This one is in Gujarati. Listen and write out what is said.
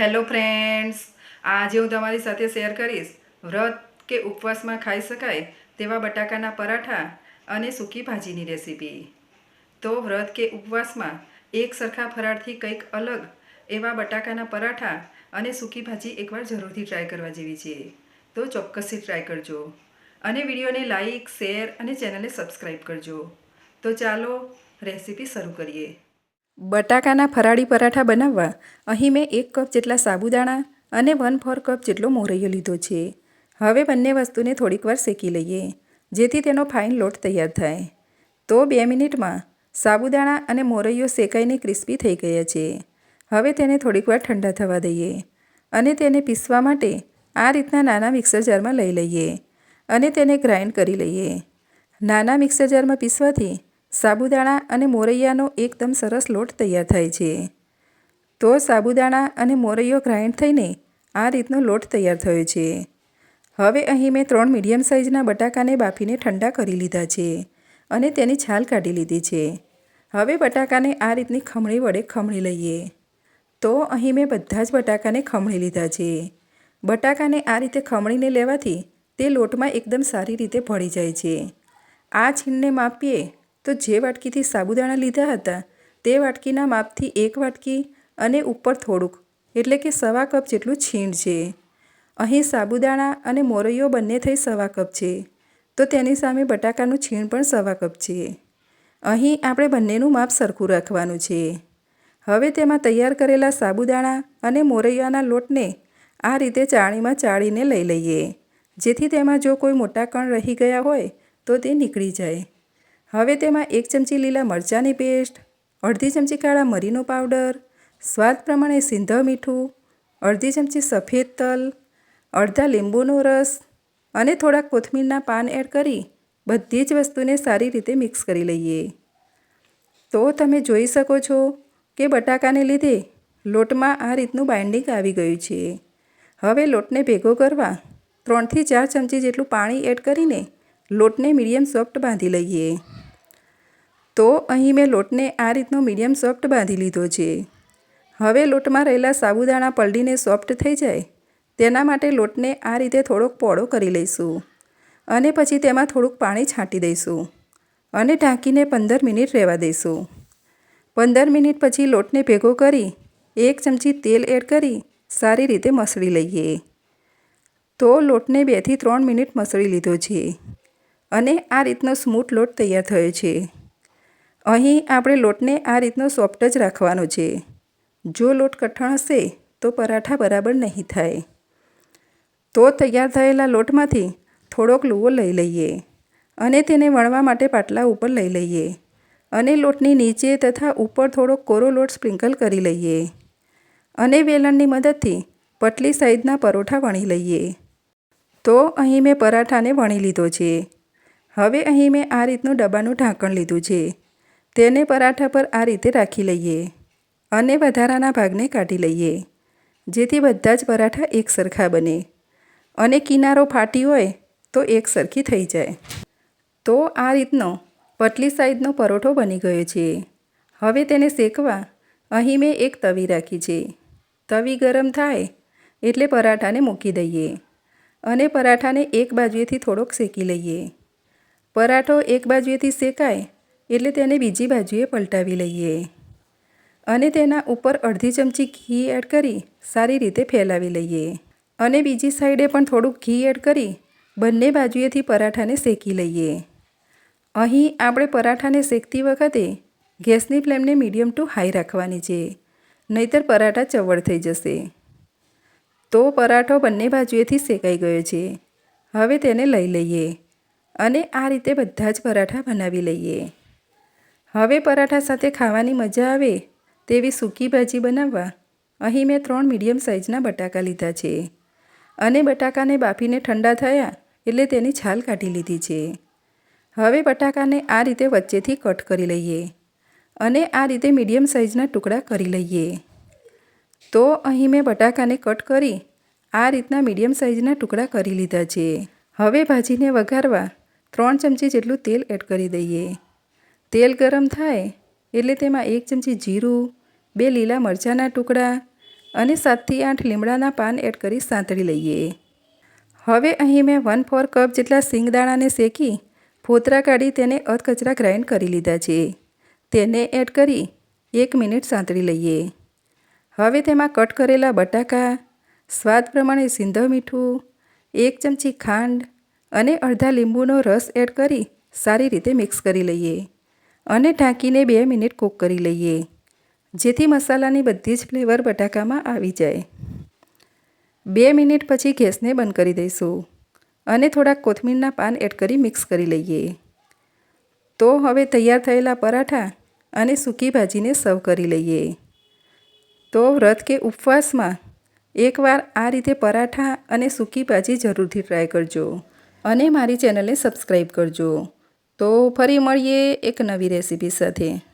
હેલો ફ્રેન્ડ્સ આજે હું તમારી સાથે શેર કરીશ. વ્રત કે ઉપવાસમાં ખાઈ શકાય તેવા બટાકાના પરાઠા અને સૂકી ભાજીની રેસીપી તો વ્રત કે ઉપવાસમાં એક સરખા ફરાળથી કંઈક અલગ એવા બટાકાના પરાઠા અને સૂકી ભાજી એકવાર જરૂરથી ટ્રાય કરવા જેવી છે. તો ચોક્કસથી ટ્રાય કરજો. અને વિડીયોને લાઈક શેર અને ચેનલને સબસ્ક્રાઈબ કરજો. તો ચાલો રેસીપી શરૂ કરીએ. બટાકાના ફરાળી પરાઠા બનાવવા અહીં મેં એક કપ જેટલા સાબુદાણા અને વન ફોર કપ જેટલો મોરૈયો લીધો છે. હવે બંને વસ્તુને થોડીક વાર શેકી લઈએ, જેથી તેનો ફાઇન લોટ તૈયાર થાય. તો બે મિનિટમાં સાબુદાણા અને મોરૈયો શેકાઈને ક્રિસ્પી થઈ ગયા છે. હવે તેને થોડીક વાર ઠંડા થવા દઈએ અને તેને પીસવા માટે આ રીતના નાના મિક્સર જારમાં લઈ લઈએ અને તેને ગ્રાઇન્ડ કરી લઈએ. નાના મિક્સર જારમાં પીસવાથી સાબુદાણા અને મોરૈયાનો એકદમ સરસ લોટ તૈયાર થાય છે. તો સાબુદાણા અને મોરૈયો ગ્રાઇન્ડ થઈને આ રીતનો લોટ તૈયાર થયો છે. હવે અહીં મેં ત્રણ મીડિયમ સાઇઝના બટાકાને બાફીને ઠંડા કરી લીધા છે અને તેની છાલ કાઢી લીધી છે. હવે બટાકાને આ રીતની ખમણી વડે ખમણી લઈએ. તો અહીં મેં બધા જ બટાકાને ખમણી લીધા છે. બટાકાને આ રીતે ખમણીને લેવાથી તે લોટમાં એકદમ સારી રીતે ભળી જાય છે. આ છીણને માપીએ તો જે વાટકીથી સાબુદાણા લીધા હતા, તે વાટકીના માપથી એક વાટકી અને ઉપર થોડુંક, એટલે કે સવા કપ જેટલું છીણ છે. અહીં સાબુદાણા અને મોરૈયો બંને થઈ સવા કપ છે, તો તેની સામે બટાકાનું છીણ પણ સવા કપ છે. અહીં આપણે બંનેનું માપ સરખું રાખવાનું છે. હવે તેમાં તૈયાર કરેલા સાબુદાણા અને મોરૈયાના લોટને આ રીતે ચાળીમાં ચાળીને લઈ લઈએ, જેથી તેમાં જો કોઈ મોટા કણ રહી ગયા હોય, તો તે નીકળી જાય. હવે તેમાં એક ચમચી લીલા મરચાંની પેસ્ટ, અડધી ચમચી કાળા મરીનો પાવડર, સ્વાદ પ્રમાણે સિંધવ મીઠું, અડધી ચમચી સફેદ તલ, અડધા લીંબુનો રસ અને થોડા કોથમીરના પાન એડ કરી બધી જ વસ્તુને સારી રીતે મિક્સ કરી લઈએ. તો તમે જોઈ શકો છો કે બટાકાને લીધે લોટમાં આ રીતનું બાઇન્ડિંગ આવી ગયું છે. હવે લોટને ભેગો કરવા ત્રણથી ચાર ચમચી જેટલું પાણી એડ કરીને લોટને મીડિયમ સોફ્ટ બાંધી લઈએ. તો અહીં મેં લોટને આ રીતનો મીડિયમ સોફ્ટ બાંધી લીધો છે. હવે લોટમાં રહેલા સાબુદાણા પલળીને સોફ્ટ થઈ જાય, તેના માટે લોટને આ રીતે થોડોક પોળો કરી લઈશું અને પછી તેમાં થોડુંક પાણી છાંટી દઈશું અને ઢાંકીને પંદર મિનિટ રહેવા દઈશું. પંદર મિનિટ પછી લોટને ભેગો કરી, એક ચમચી તેલ એડ કરી, સારી રીતે મસળી લઈએ. તો લોટને બેથી ત્રણ મિનિટ મસળી લીધો છે અને આ રીતનો સ્મૂથ લોટ તૈયાર થયો છે. અહીં આપણે લોટને આ રીતનો સોફ્ટ જ રાખવાનો છે. જો લોટ કઠણ હશે, તો પરાઠા બરાબર નહીં થાય. તો તૈયાર થયેલા લોટમાંથી થોડોક લૂવો લઈ લઈએ અને તેને વણવા માટે પાટલા ઉપર લઈ લઈએ અને લોટની નીચે તથા ઉપર થોડોક કોરો લોટ સ્પ્રિંકલ કરી લઈએ અને વેલણની મદદથી પતલી સાઈઝના પરોઠા વણી લઈએ. તો અહીં મેં પરાઠાને વણી લીધો છે. હવે અહીં મેં આ રીતનું ડબ્બાનું ઢાંકણ લીધું છે. તેને પરાઠા પર આ રીતે રાખી લઈએ અને વધારાના ભાગને કાઢી લઈએ, જેથી બધા જ પરાઠા એક સરખા બને અને કિનારો ફાટી હોય તો એક સરખી થઈ જાય. તો આ રીતનો પટલી સાઈઝનો પરોઠો બની ગયો છે. હવે તેને શેકવા અહીં મેં એક તવી રાખી છે. તવી ગરમ થાય એટલે પરાઠાને મૂકી દઈએ અને પરાઠાને એક બાજુએથી થોડોક શેકી લઈએ. પરાઠો એક બાજુએથી શેકાય એટલે તેને બીજી બાજુએ પલટાવી લઈએ. અને તેના ઉપર અડધી ચમચી ઘી એડ કરી સારી રીતે ફેલાવી લઈએ. અને બીજી સાઈડે પણ થોડુંક ઘી એડ કરી બંને બાજુએથી પરાઠાને શેકી લઈએ. અહીં આપણે પરાઠાને શેકતી વખતે ગેસની ફ્લેમને મીડિયમ ટુ હાઈ રાખવાની છે, નહીતર પરાઠા ચવડ થઈ જશે. તો પરાઠો બંને બાજુએથી શેકાઈ ગયો છે. હવે તેને લઈ લઈએ અને આ રીતે બધા જ પરાઠા બનાવી લઈએ. હવે પરાઠા સાથે ખાવાની મજા આવે તેવી સૂકી ભાજી બનાવવા અહીં મેં ત્રણ મીડિયમ સાઇઝના બટાકા લીધા છે. અને બટાકાને બાફીને ઠંડા થયા એટલે તેની છાલ કાઢી લીધી છે. હવે બટાકાને આ રીતે વચ્ચેથી કટ કરી લઈએ અને આ રીતે મીડિયમ સાઇઝના ટુકડા કરી લઈએ. તો અહીં મેં બટાકાને કટ કરી આ રીતના મીડિયમ સાઇઝના ટુકડા કરી લીધા છે. હવે ભાજીને વઘારવા ત્રણ ચમચી જેટલું તેલ એડ કરી દઈએ. તેલ ગરમ થાય એટલે તેમાં એક ચમચી જીરું, બે લીલા મરચાંના ટુકડા અને સાતથી આઠ લીમડાના પાન એડ કરી સાંતળી લઈએ. હવે અહીં મેં વન ફોર કપ જેટલા સિંગદાણાને શેકી ફોતરા કાઢી તેને અધકચરા ગ્રાઇન્ડ કરી લીધા છે. તેને એડ કરી એક મિનિટ સાંતળી લઈએ. હવે તેમાં કટ કરેલા બટાકા, સ્વાદ પ્રમાણે સિંધવ મીઠું, એક ચમચી ખાંડ અને અડધા લીંબુનો રસ એડ કરી સારી રીતે મિક્સ કરી લઈએ. અને ઢાંકીને બે મિનિટ કૂક કરી લઈએ, જેથી મસાલાની બધી જ ફ્લેવર બટાકામાં આવી જાય. બે મિનિટ પછી ગેસને બંધ કરી દઈશું અને થોડાક કોથમીરના પાન એડ કરી મિક્સ કરી લઈએ. તો હવે તૈયાર થયેલા પરાઠા અને સૂકી ભાજીને સર્વ કરી લઈએ. તો વ્રત કે ઉપવાસમાં એકવાર આ રીતે પરાઠા અને સૂકી ભાજી જરૂરથી ટ્રાય કરજો અને મારી ચેનલને સબસ્ક્રાઈબ કરજો. તો ફરી મળીએ એક નવી રેસીપી સાથે.